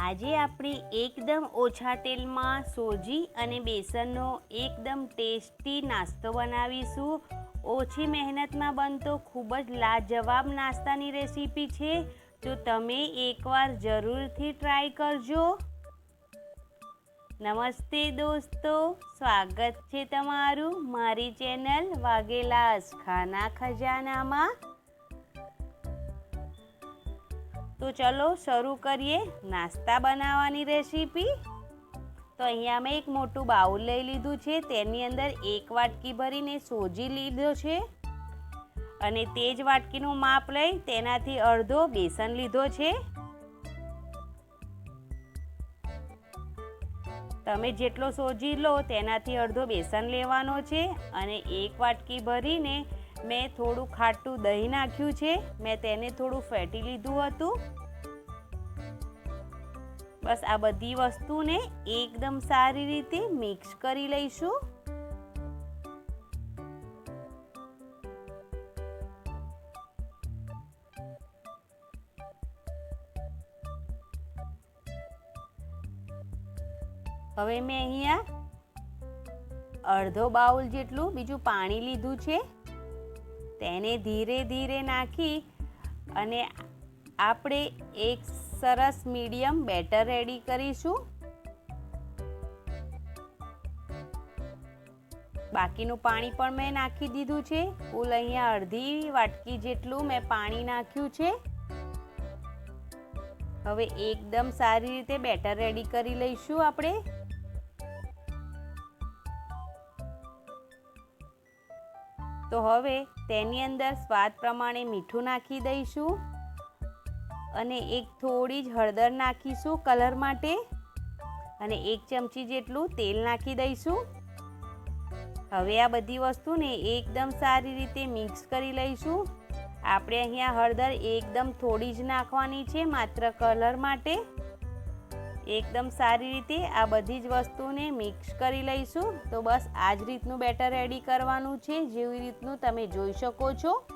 આજે આપણે એકદમ ઓછા તેલમાં સોજી અને બેસનનો એકદમ ટેસ્ટી નાસ્તો બનાવીશું. ઓછી મહેનતમાં બનતો ખૂબ જ લાજવાબ નાસ્તાની રેસીપી છે. તો તમે એકવાર જરૂરથી ટ્રાય કરજો. નમસ્તે દોસ્તો, સ્વાગત છે તમારું મારી ચેનલ વાઘેલાસ ખાના ખજાનામાં. તો ચલો શરૂ કરીએ નાસ્તા બનાવવાની રેસીપી. તો અહીંયા મેં એક મોટું બાઉલ લઈ લીધું છે, તેની અંદર એક વાટકી ભરીને સોજી લીધો છે. અને તે જ વાટકીનું માપ લઈ તેનાથી અડધો બેસન લીધો છે. તમે જેટલો સોજી લો તેનાથી અડધો બેસન લેવાનો છે અને એક વાટકી ભરીને મેં થોડું ખાટું દહીં નાખ્યું છે. મેં તેને થોડું ફેટી લીધું હતું. બસ આ બધી વસ્તુને એકદમ સારી રીતે મિક્સ કરી લઈશું. હવે મેં અહીંયા અડધો બાઉલ જેટલું બીજું પાણી લીધું છે. તેને ધીરે ધીરે નાખી અને આપણે એક સરસ મીડિયમ, બેટર રેડી કરીશું. બાકીનું પાણી પણ મેં નાખી દીધું છે. કુલ અહીંયા અડધી વાટકી જેટલું મેં પાણી નાખ્યું છે. હવે એકદમ સારી રીતે બેટર રેડી કરી લઈશું આપણે. તો હવે તેની અંદર સ્વાદ પ્રમાણે મીઠું નાખી દઈશું. અને એક થોડી જ હળદર નાખીશું કલર માટે. અને એક ચમચી જેટલું તેલ નાખી દઈશું. હવે આ બધી વસ્તુને એકદમ સારી રીતે મિક્સ કરી લઈશું. આપણે અહીંયા હળદર એકદમ થોડી જ નાખવાની છે માત્ર કલર માટે. એકદમ સારી રીતે આ બધી જ વસ્તુને મિક્સ કરી લઈશું. તો બસ આ જ રીતનું બેટર રેડી કરવાનું છે. જેવી રીતનું તમે જોઈ શકો છો.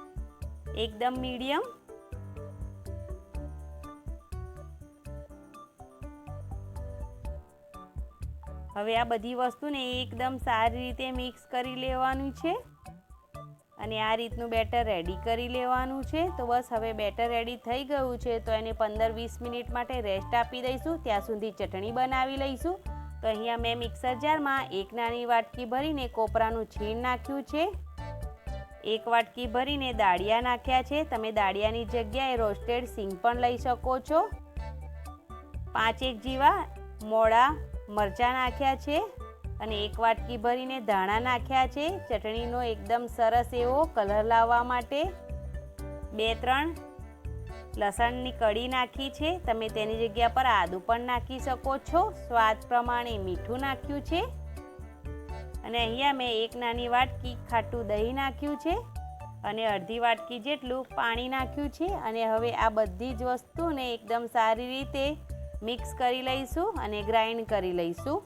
એકદમ મીડિયમ. હવે આ બધી વસ્તુને એકદમ સારી રીતે મિક્સ કરી લેવાનું છે. અને આ રીતનું બેટર રેડી કરી લેવાનું છે. તો બસ હવે બેટર રેડી થઈ ગયું છે. તો એને પંદર વીસ મિનિટ માટે રેસ્ટ આપી દઈશું. ત્યાં સુધી ચટણી બનાવી લઈશું. તો અહીંયા મેં મિક્સર જારમાં એક નાની વાટકી ભરીને કોપરાનું છીણ નાખ્યું છે. એક વાટકી ભરીને દાળિયા નાખ્યા છે. તમે દાળિયાની જગ્યાએ રોસ્ટેડ સિંગ પણ લઈ શકો છો. પાંચેક જીવા મોડા મરચાં નાખ્યા છે અને એક વાટકી ભરીને ધાણા નાખ્યા છે. ચટણીનો એકદમ સરસ એવો કલર લાવવા માટે બે ત્રણ લસણની કડી નાખી છે. તમે તેની જગ્યા પર આદું પણ નાખી શકો છો. સ્વાદ પ્રમાણે મીઠું નાખ્યું છે. અને અહીંયા મેં એક નાની વાટકી ખાટું દહીં નાખ્યું છે અને અડધી વાટકી જેટલું પાણી નાખ્યું છે. અને હવે આ બધી જ વસ્તુને એકદમ સારી રીતે મિક્સ કરી લઈશું અને ગ્રાઇન્ડ કરી લઈશું.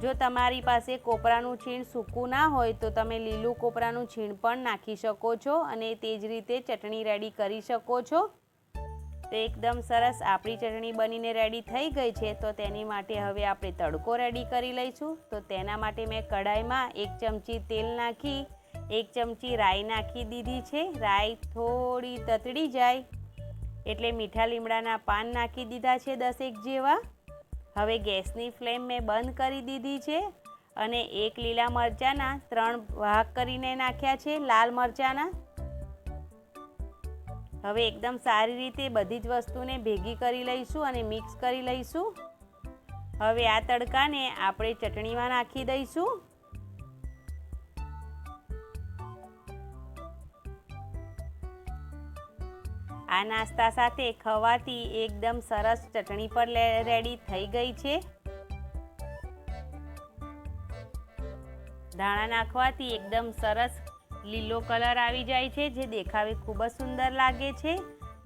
જો તમારી પાસે કોપરાનું છીણ સૂકું ના હોય તો તમે લીલું કોપરાનું છીણ પણ નાખી શકો છો અને તે જ રીતે ચટણી રેડી કરી શકો છો. તો એકદમ સરસ આપણી ચટણી બનીને રેડી થઈ ગઈ છે તો તેની માટે હવે આપણે તડકો રેડી કરી લઈશું. તો તેના માટે મેં કઢાઈમાં એક ચમચી તેલ નાખી, એક ચમચી રાઈ નાખી દીધી છે. રાઈ થોડી તતડી જાય એટલે મીઠા લીમડાના પાન નાખી દીધા છે દસેક જેવા. હવે ગેસની ફ્લેમ મેં બંધ કરી દીધી છે અને એક લીલા મરચાંના ત્રણ ભાગ કરીને નાખ્યા છે, લાલ મરચાંના. હવે એકદમ સારી રીતે બધી જ વસ્તુને ભેગી કરી લઈશું અને મિક્સ કરી લઈશું. હવે આ તડકાને આપણે ચટણીમાં નાખી દઈશું. આ નાસ્તા સાથે ખવાતી એકદમ સરસ ચટણી પર રેડી થઈ ગઈ છે. ધાણા નાખવાથી એકદમ સરસ લીલો કલર આવી જાય છે, જે દેખાવે ખૂબ જ સુંદર લાગે છે.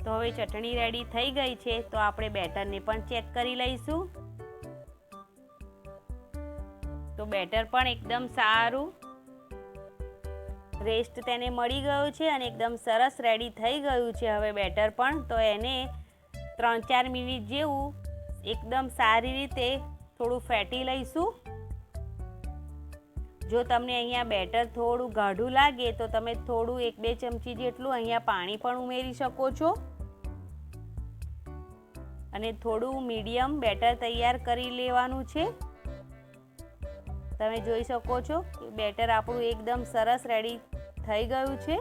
તો હવે ચટણી રેડી થઈ ગઈ છે, તો આપણે બેટરને પણ ચેક કરી લઈશું. તો બેટર પણ એકદમ સારું રેસ્ટ તેને મળી ગયો છે અને એકદમ સરસ રેડી થઈ ગયું છે હવે બેટર પણ. તો એને ત્રણ ચાર મિનિટ જેવું એકદમ સારી રીતે થોડું ફેટી લઈશું. જો તમને અહીંયા બેટર થોડું ગાઢું લાગે તો તમે થોડું એક બે ચમચી જેટલું અહીંયા પાણી પણ ઉમેરી શકો છો. અને થોડું મીડિયમ બેટર તૈયાર કરી લેવાનું છે. તમે જોઈ શકો છો બેટર આપણું એકદમ સરસ રેડી થઈ ગયું છે.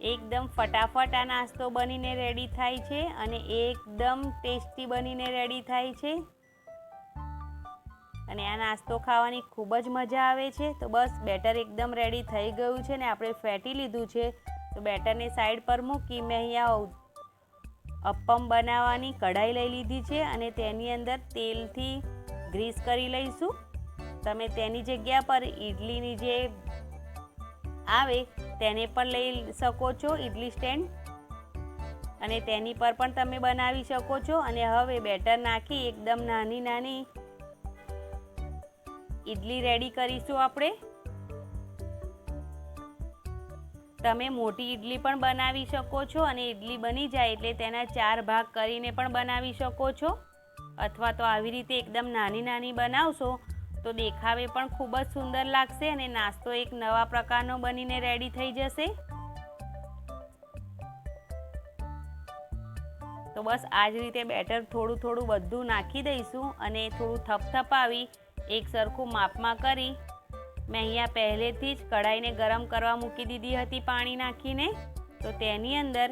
એકદમ ફટાફટ આ નાસ્તો બનીને રેડી થાય છે અને એકદમ ટેસ્ટી બનીને રેડી થાય છે. અને આ નાસ્તો ખાવાની ખૂબ જ મજા આવે છે. તો બસ બેટર એકદમ રેડી થઈ ગયું છે ને આપણે ફેટી લીધું છે. તો બેટરને સાઈડ પર મૂકી મેં અહીંયા અપ્પમ બનાવવાની કઢાઈ લઈ લીધી છે અને તેની અંદર તેલથી ગ્રીસ કરી લઈશું. તમે તેની જગ્યા પર ઈડલીની જે આવે તેને પણ લઈ શકો છો, ઈડલી સ્ટેન્ડ. અને તેની પર પણ તમે બનાવી શકો છો. અને હવે બેટર નાખી એકદમ નાની નાની ઈડલી રેડી કરીશું આપણે. તમે મોટી ઈડલી પણ બનાવી શકો છો અને ઈડલી બની જાય એટલે તેના ચાર ભાગ કરીને પણ બનાવી શકો છો. અથવા તો આવી રીતે એકદમ નાની નાની બનાવશો તો દેખાવે પણ ખૂબ જ સુંદર લાગશે અને નાસ્તો એક નવા પ્રકારનો બનીને રેડી થઈ જશે. તો બસ આ જ રીતે બેટર થોડું થોડું બધું નાખી દઈશું અને થોડું થપથપાવી એક સરખું માપમાં કરી મેં અહીંયા પહેલેથી જ કઢાઈને ગરમ કરવા મૂકી દીધી હતી પાણી નાખીને. તો તેની અંદર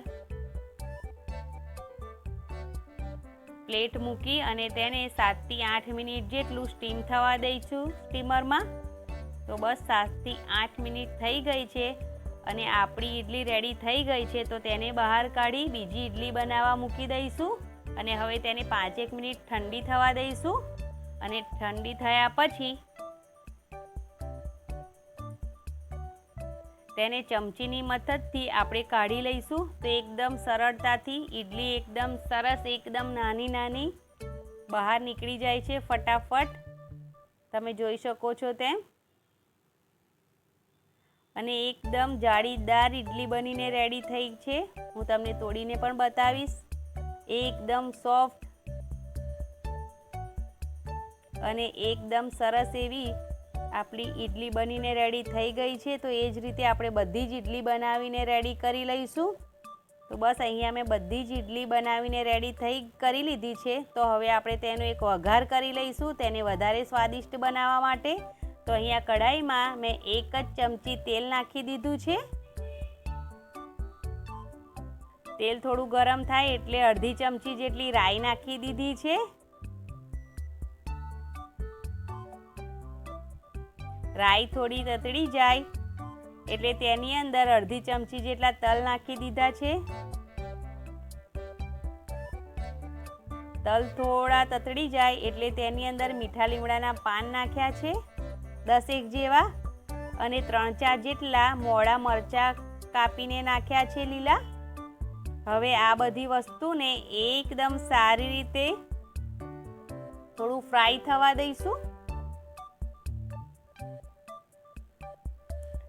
પ્લેટ મૂકી અને તેને સાતથી આઠ મિનિટ જેટલું સ્ટીમ થવા દઈશું સ્ટીમરમાં. તો બસ સાતથી આઠ મિનિટ થઈ ગઈ છે અને આપણી ઈડલી રેડી થઈ ગઈ છે. તો તેને બહાર કાઢી બીજી ઈડલી બનાવવા મૂકી દઈશું અને હવે તેને પાંચેક મિનિટ ઠંડી થવા દઈશું. અને ઠંડી થયા પછી તેને ચમચીની મદદથી આપણે કાઢી લઈશું. તો એકદમ સરળતાથી ઈડલી એકદમ સરસ, એકદમ નાની નાની બહાર નીકળી જાય છે ફટાફટ. તમે જોઈ શકો છો તેમ. અને એકદમ જાળીદાર ઈડલી બનીને રેડી થઈ છે. હું તમને તોડીને પણ બતાવીશ. એકદમ સોફ્ટ અને એકદમ સરસ એવી આપણી ઈડલી બનીને રેડી થઈ ગઈ છે, તો એ જ રીતે આપણે બધી જ ઈડલી બનાવીને રેડી કરી લઈશું. તો બસ અહીંયા મેં બધી જ ઈડલી બનાવીને રેડી થઈ કરી લીધી છે, તો હવે આપણે તેનો એક વઘાર કરી લઈશું, તેને વધારે સ્વાદિષ્ટ બનાવવા માટે. તો અહીંયા કઢાઈમાં મેં એક જ ચમચી તેલ નાખી દીધું છે. તેલ થોડું ગરમ થાય એટલે અડધી ચમચી જેટલી રાઈ નાખી દીધી છે. રાઈ થોડી તતડી જાય. એટલે તેની અંદર અડધી ચમચી જેટલા તલ નાખી દીધા છે. તલ થોડા તતડી જાય એટલે તેની અંદર મીઠા લીમડાના પાન નાખ્યા છે. દસેક જેવા અને ત્રણ ચાર જેટલા મોડા મરચાં કાપીને નાખ્યા છે લીલા. હવે આ બધી વસ્તુને એકદમ સારી રીતે થોડું ફ્રાય થવા દઈશું.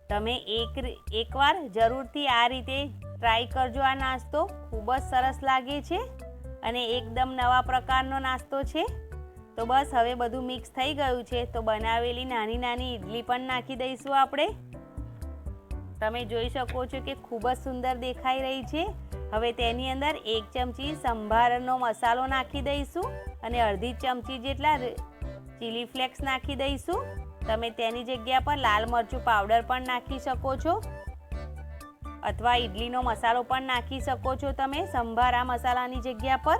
તમે એક એકવાર જરૂરથી આ રીતે ટ્રાય કરજો આ નાસ્તો. ખૂબ જ સરસ લાગે છે અને એકદમ નવા પ્રકારનો નાસ્તો છે. તો બસ હવે બધું મિક્સ થઈ ગયું છે. તો બનાવેલી નાની નાની ઇડલી પણ નાખી દઈશું આપણે. તમે જોઈ શકો છો કે ખૂબ જ સુંદર દેખાઈ રહી છે. હવે તેની અંદર એક ચમચી સંભારનો મસાલો નાખી દઈશું અને અડધી ચમચી જેટલા ચીલી ફ્લેક્સ નાખી દઈશું. તમે તેની જગ્યા પર લાલ મરચું પાવડર પણ નાખી શકો છો. અથવા ઈડલીનો મસાલો પણ નાખી શકો છો તમે સંભારા મસાલાની જગ્યા પર.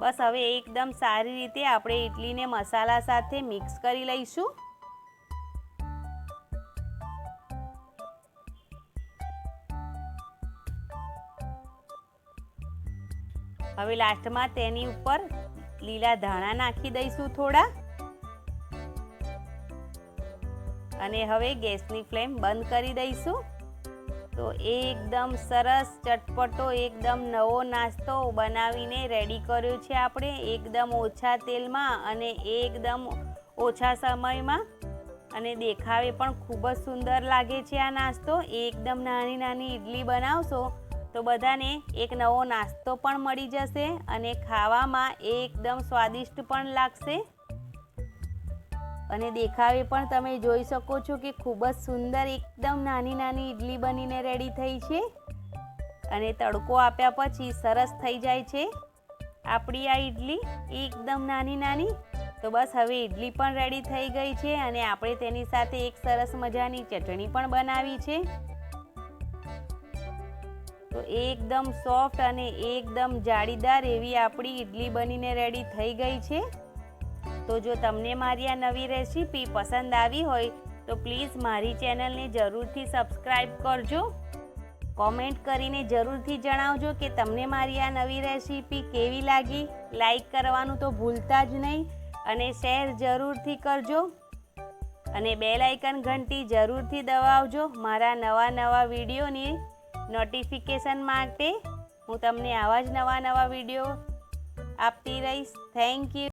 બસ હવે એકદમ સારી રીતે આપણે ઇડલીને મસાલા સાથે મિક્સ કરી લઈશું. હવે લાસ્ટમાં તેની ઉપર લીલા ધાણા નાખી દઈશું થોડા. અને હવે ગેસની ફ્લેમ બંધ કરી દઈશું. તો એકદમ સરસ ચટપટો, એકદમ નવો નાસ્તો બનાવીને રેડી કર્યો છે આપણે, એકદમ ઓછા તેલમાં અને એકદમ ઓછા સમયમાં. અને દેખાવે પણ ખૂબ જ સુંદર લાગે છે આ નાસ્તો. એકદમ નાની નાની ઇડલી બનાવશો તો બધાને એક નવો નાસ્તો પણ મળી જશે અને ખાવામાં એકદમ સ્વાદિષ્ટ પણ લાગશે. અને દેખાવે પણ તમે જોઈ શકો છો કે ખૂબ જ સુંદર, એકદમ નાની નાની ઇડલી બનીને રેડી થઈ છે. અને તડકો આપ્યા પછી સરસ થઈ જાય છે. આપણી આ ઇડલી એકદમ નાની નાની. તો બસ હવે ઇડલી પણ રેડી થઈ ગઈ છે અને આપણે તેની સાથે એક સરસ મજાની ચટણી પણ બનાવી છે. તો એકદમ સોફ્ટ અને એકદમ જાળીદાર એવી આપણી ઇડલી બનીને રેડી થઈ ગઈ છે. તો જો તમને મારી આ નવી રેસીપી પસંદ આવી હોય, તો પ્લીઝ મારી ચેનલને જરૂરથી સબસ્ક્રાઈબ કરજો. કોમેન્ટ કરીને જરૂરથી જણાવજો કે તમને મારી આ નવી રેસીપી કેવી લાગી. લાઈક કરવાનું તો ભૂલતા જ નહીં અને શેર જરૂરથી કરજો. અને બેલ આઇકન ઘંટી જરૂરથી દબાવજો મારા નવા નવા વિડીયોની નોટિફિકેશન માટે. હું તમને આવા જ નવા નવા વીડિયો આપતી રહીશ. Thank you.